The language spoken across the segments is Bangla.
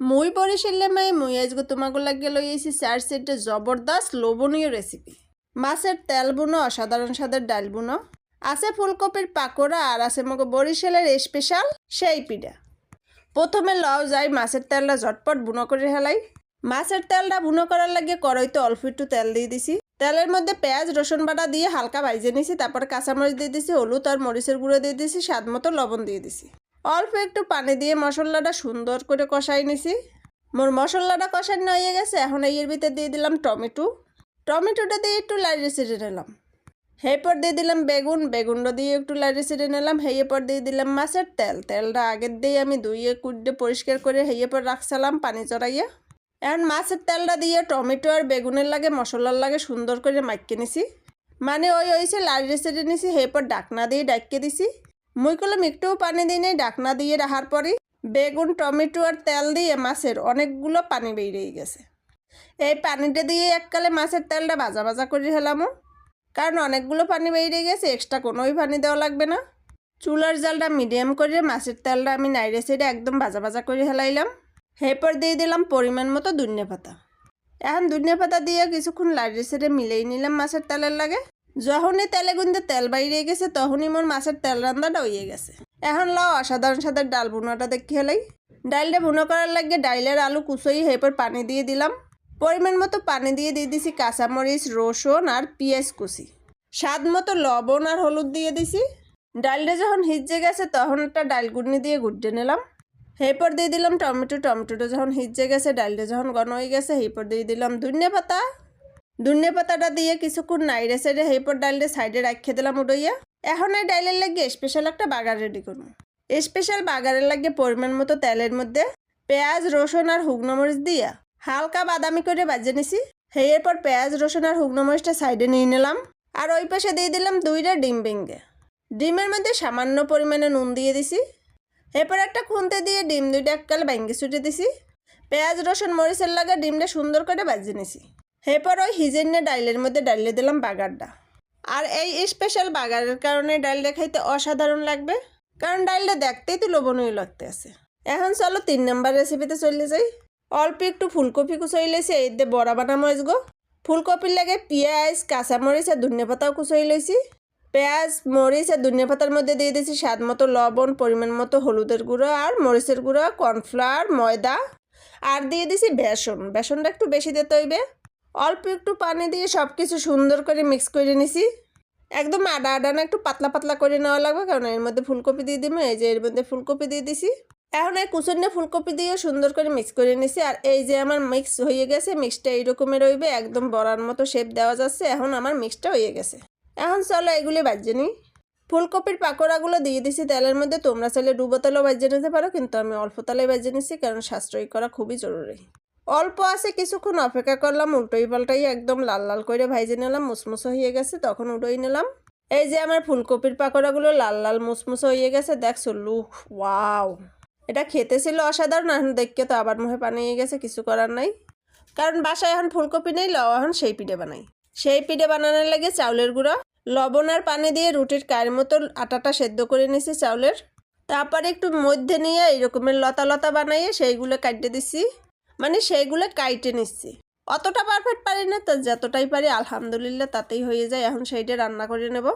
মুই বরিশালে মাই, মুই আজকে তোমাকে লাগিয়ে লই এসি চার সেটে জবরদস্ত লোভনীয় রেসিপি মাছের তেল বুনো, অসাধারণ স্বাদের ডাল বুনো। আছে ফুলকপির পাকোড়া আর আছে মগে বরিশালের স্পেশাল সেই পিঠা। প্রথমে লও যাই, মাছের তেলটা ঝটপট বুনো করে হেলাই। মাছের তেলটা বুনো করার লাগে কড়াইতে অল্প একটু তেল দিয়ে দিছি। তেলের মধ্যে পেঁয়াজ, রসুন বাটা দিয়ে হালকা ভাইজে নিছি, তারপর কাঁচামরিচ দিয়ে দিছি, হলুদ আর মরিচের গুঁড়ো দিয়ে দিছি, স্বাদ মতো লবণ দিয়ে দিছি। অল্প একটু পানি দিয়ে মশলাটা সুন্দর করে কষাই নিছি। মোর মশলাটা কষানো হয়ে গেছে, এখন এর ভিতরে দিয়ে দিলাম টমেটো। টমেটোটা দিয়ে একটু লাইড়ে ছেড়ে নিলাম। এরপর দিয়ে দিলাম বেগুন, বেগুনটা দিয়ে একটু লাইড়ে ছেড়ে নিলাম। পর দিয়ে দিলাম মাছের তেল। তেলটা আগের দিয়ে আমি ধুইয়ে কুডে পরিষ্কার করে পর রাখছিলাম পানি চড়াইয়া। এখন মাছের তেলটা দিয়ে টমেটো আর বেগুনের লাগে, মশলার লাগে সুন্দর করে মাইকে নিছি। মানে ওই হয়েছে লাইড়ে ছেড়ে নিছি এরপর ডাকনা দিয়ে ডাকিয়ে দিছি। মুই করলাম একটুও পানি দিই নাই, ডাকনা দিয়ে রাখার পরই বেগুন, টমেটো আর তেল দিয়ে মাছের অনেকগুলো পানি বেরিয়ে গেছে। এই পানিটা দিয়ে এককালে মাছের তেলটা ভাজা ভাজা করে হেলামও কারণ অনেকগুলো পানি বেরিয়ে গেছে, এক্সট্রা কোনোই পানি দেওয়া লাগবে না। চুলার জালটা মিডিয়াম করে মাছের তেলটা আমি নাইড়ে সেড়ে একদম ভাজা ভাজা করে হেলাইলাম। এরপর দিয়ে দিলাম পরিমাণ মতো ধনিয়া পাতা। এখন ধনিয়া পাতা দিয়ে কিছুক্ষণ লাইড়ে সেড়ে মিলেই নিলাম মাছের তেলের লাগে। যখনই তেলে গুন্দে তেল বাইরে গেছে, তখনই মোর মাছের তেল রান্নাটা হয়ে গেছে। এখন লাও, অসাধারণ সাথে ডাল বুনাটা দেখি হেলাই। ডালটা বুনো করার লাগে ডাইলের আলু কুচোই, এরপর পানি দিয়ে দিলাম। পরিমাণ মতো পানি দিয়ে দিয়ে দিছি কাঁচামরিচ, রসুন আর পেঁয়াজ কুচি। স্বাদ মতো লবণ আর হলুদ দিয়ে দিছি। ডালটা যখন হিজে গেছে, তখন একটা ডাল গুডনি দিয়ে গুড্ডে নিলাম। এরপর দিয়ে দিলাম টমেটো। টমেটোটা যখন হিজে গেছে, ডালটা যখন ঘন হয়ে গেছে, এরপর দিয়ে দিলাম ধনিয়া পাতা। ধনিয়া পাতাটা দিয়ে কিছুক্ষণ নাইড়ে সাইডে এরপর ডালটা সাইডে রাখিয়ে দিলাম উড়াইয়া। এখন এই ডাইলের লাগে স্পেশাল একটা বাগার রেডি করব। স্পেশাল বাগারের লাগে পরিমাণ মতো তেলের মধ্যে পেঁয়াজ, রসুন আর শুকনো মরিচ দিয়া হালকা বাদামি করে বাজে নিছি। হেয়ের পর পেঁয়াজ, রসুন আর শুকনো মরিচটা সাইডে নিয়ে নিলাম। আর ওই পাশে দিয়ে দিলাম দুইটা ডিম ভেঙে। ডিমের মধ্যে সামান্য পরিমাণে নুন দিয়ে দিছি। এরপর একটা খুন্তে দিয়ে ডিম দুইটা এককাল ভেঙে ছুটে দিছি। পেঁয়াজ, রসুন, মরিচের লাগা ডিমটা সুন্দর করে বাজিয়ে নিছি। এরপর ওই হিজেন্নে ডাইলের মধ্যে ডালিয়ে দিলাম বাগারটা। আর এই স্পেশাল বাগারের কারণে ডালটা খাইতে অসাধারণ লাগবে। কারণ ডালটা দেখতেই তো লোভনীয় লাগতে আছে এখন চলো তিন নম্বর রেসিপিতে চলে যাই। অল্প একটু ফুলকপি কুচাইলেছি এই দিয়ে বড়া বানামো আজগো ফুলকপির লাগে পেঁয়াজ, কাঁচামরিচ আর ধনিয়া পাতাও কুচাই লইছি পেঁয়াজ, মরিচ আর ধনিয়া পাতার মধ্যে দিয়ে দিয়েছি স্বাদ মতো লবণ, পরিমাণ মতো হলুদের গুঁড়ো আর মরিচের গুঁড়ো, কর্নফ্লাওয়ার, ময়দা। আর দিয়ে দিছি বেসন। বেসনটা একটু বেশি দিতে হইবে। অল্প একটু পানি দিয়ে সব কিছু সুন্দর করে মিক্স করে নিছি। একদম আডা আডা না, একটু পাতলা পাতলা করে নেওয়া লাগবে, কারণ এর মধ্যে ফুলকপি দিয়ে দিব, এই যে এর মধ্যে ফুলকপি দিয়ে দিছি। এখন এই কুচুন্নে ফুলকপি দিয়ে সুন্দর করে মিক্স করে নিছি, আর এই যে আমার মিক্স হয়ে গেছে মিক্সটা এইরকমের রইবে, একদম বড়ার মতো শেপ দেওয়া যাচ্ছে, এখন আমার মিক্সটা হয়ে গেছে। এখন চলো এগুলি বাজিয়ে নিই ফুলকপির পাকোড়াগুলো দিয়ে দিছি তেলের মধ্যে, তোমরা চাইলে ডুবো তেলও বাজিয়ে নিতে পারো, কিন্তু আমি অল্প তেলে বাজিয়ে নিছি, কারণ সাশ্রয়ী করা খুবই জরুরি। অল্প আছে, কিছুক্ষণ অপেক্ষা করলাম, উল্টোই পাল্টাই একদম লাল লাল করে ভাইজে নিলাম, মুসমুসো হয়ে গেছে, তখন উঠোই নিলাম। এই যে আমার ফুলকপির পাকোড়াগুলো লাল লাল মুসমুসো হয়ে গেছে, দেখছ লুক ওয়াও। এটা খেতে ছিল অসাধারণ, এখন দেখকে তো আবার মুখে পানি গেছে, কিছু করার নাই। কারণ বাসায় এখন ফুলকপি নেই লও এখন সেই পিঠে বানাই। সেই পিঠে বানানোর লাগে চাউলের গুঁড়ো, লবণ আর পানি দিয়ে রুটির কায়ের মতো আটাটা সেদ্ধ করে নিছি চাউলের। তারপরে একটু মধ্যে নিয়ে এইরকমের লতা লতা বানাইয়ে সেইগুলো কাটতে দিছি। মানে সেইগুলো কাইটে নিচ্ছি। অতটা পারফেক্ট পারি না, তো যতটাই পারি আলহামদুলিল্লাহ তাতেই হয়ে যায়। এখন সেইটা রান্না করে নেব।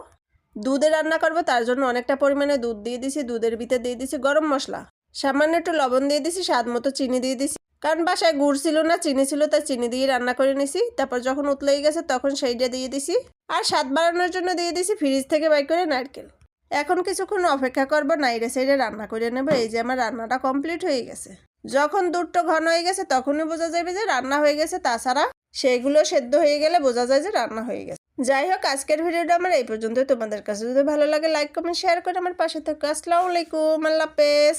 দুধে রান্না করব, তার জন্য অনেকটা পরিমাণে দুধ দিয়ে দিছি, দুধের ভিতরে দিয়ে দিছি গরম মশলা। সামান্য একটু লবণ দিয়ে দিছি, স্বাদ মতো চিনি দিয়ে দিছি। কারণ বাসায় গুড় ছিল না, চিনি ছিল, তাই চিনি দিয়ে রান্না করে নিছি। তারপর যখন উতলেই গেছে, তখন সেইটা দিয়ে দিছি। আর স্বাদ বাড়ানোর জন্য দিয়ে দিছি ফ্রিজ থেকে বাই করে নারকেল। এখন কিছুক্ষণ অপেক্ষা করব নাইরে সাইডে রান্না করে নেব। এই যে আমার রান্নাটা কমপ্লিট হয়ে গেছে। যখন দুধটা ঘন হয়ে গেছে, তখনই বোঝা যাবে যে রান্না হয়ে গেছে। তাছাড়া সেইগুলো সেদ্ধ হয়ে গেলে বোঝা যায় যে রান্না হয়ে গেছে। যাই হোক, আজকের ভিডিওটা আমার এই পর্যন্ত তোমাদের কাছে যদি ভালো লাগে লাইক কমেন্ট শেয়ার করে আমার পাশে থাকো। আসসালামু আলাইকুম, আল্লাহ হাফেজ।